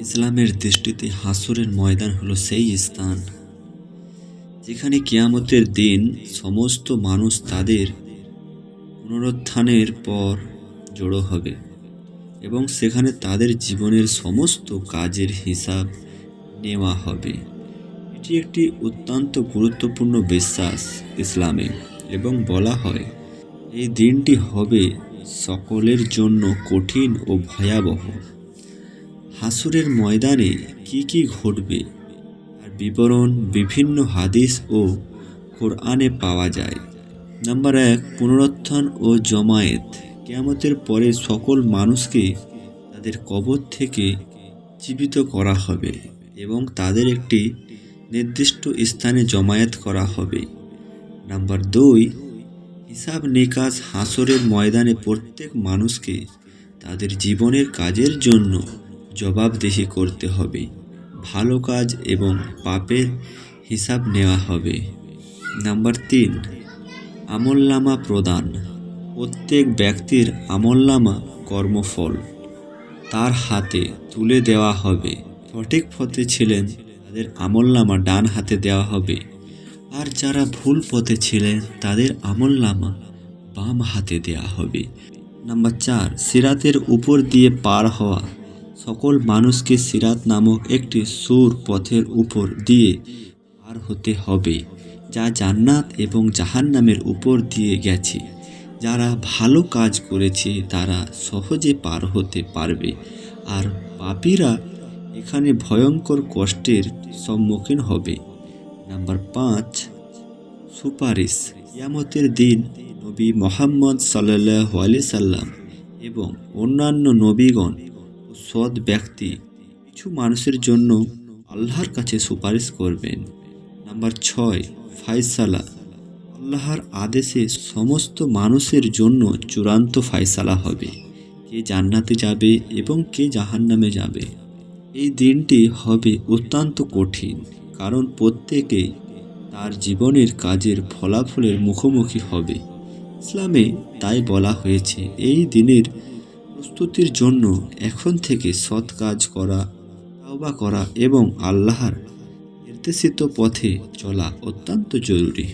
ইসলামের দৃষ্টিতে হাসুরের ময়দান হলো সেই স্থান যেখানে কিয়ামতের দিন সমস্ত মানুষ তাদের পুনরুত্থানের পর জড়ো হবে এবং সেখানে তাদের জীবনের সমস্ত কাজের হিসাব নেওয়া হবে। এটি একটি অত্যন্ত গুরুত্বপূর্ণ বিশ্বাস ইসলামে এবং বলা হয়, এই দিনটি হবে সকলের জন্য কঠিন ও ভয়াবহ। হাসুরের ময়দানে কি কি ঘটবে আর বিবরণ বিভিন্ন হাদিস ও কোরআনে পাওয়া যায়। নাম্বার এক, পুনরুত্থান ও জমায়েত। কেয়ামতের পরে সকল মানুষকে তাদের কবর থেকে জীবিত করা হবে এবং তাদের একটি নির্দিষ্ট স্থানে জমায়েত করা হবে। নাম্বার দুই, হিসাব নিকাশ হাসরের ময়দানে প্রত্যেক মানুষকে তাদের জীবনের কাজের জন্য জবাবদিহি করতে হবে। ভালো কাজ এবং পাপের হিসাব নেওয়া হবে। নাম্বার তিন, আমলনামা প্রদান। প্রত্যেক ব্যক্তির আমলনামা কর্মফল। তার হাতে তুলে দেওয়া হবে। সঠিক পথে ছিলেন, তাদের আমলনামা ডান হাতে দেওয়া হবে। আর যারা ভুল পথে ছিলেন, তাদের আমলনামা বাম হাতে দেওয়া হবে। নাম্বার চার, সিরাতের উপর দিয়ে পার হওয়া। সকল মানুষকে সিরাত নামক একটি সুর পথের উপর দিয়ে পার হতে হবে, যা জান্নাত এবং জাহান্নামের উপর দিয়ে গেছে। যারা ভালো কাজ করেছে, তারা সহজে পার হতে পারবে। আর পাপীরা এখানে ভয়ঙ্কর কষ্টের সম্মুখীন হবে। নাম্বার পাঁচ, সুপারিশ। ইয়ামতের দিন নবী মোহাম্মদ সাল্লাহ আলি সাল্লাম এবং অন্যান্য নবীগণ ও সৎ ব্যক্তি কিছু মানুষের জন্য আল্লাহর কাছে সুপারিশ করবেন। নাম্বার ছয়, ফায়সালা। আল্লাহর আদেশে সমস্ত মানুষের জন্য চূড়ান্ত ফায়সালা হবে। কে জান্নাতে যাবে এবং কে জাহান্নামে যাবে। এই দিনটি হবে অত্যন্ত কঠিন, কারণ প্রত্যেকেই তার জীবনের কাজের ফলাফলের মুখোমুখি হবে। ইসলামে তাই বলা হয়েছে, এই দিনের প্রস্তুতির জন্য এখন থেকে সৎ কাজ করা, তাওবা করা এবং আল্লাহর নির্দেশিত পথে চলা অত্যন্ত জরুরি।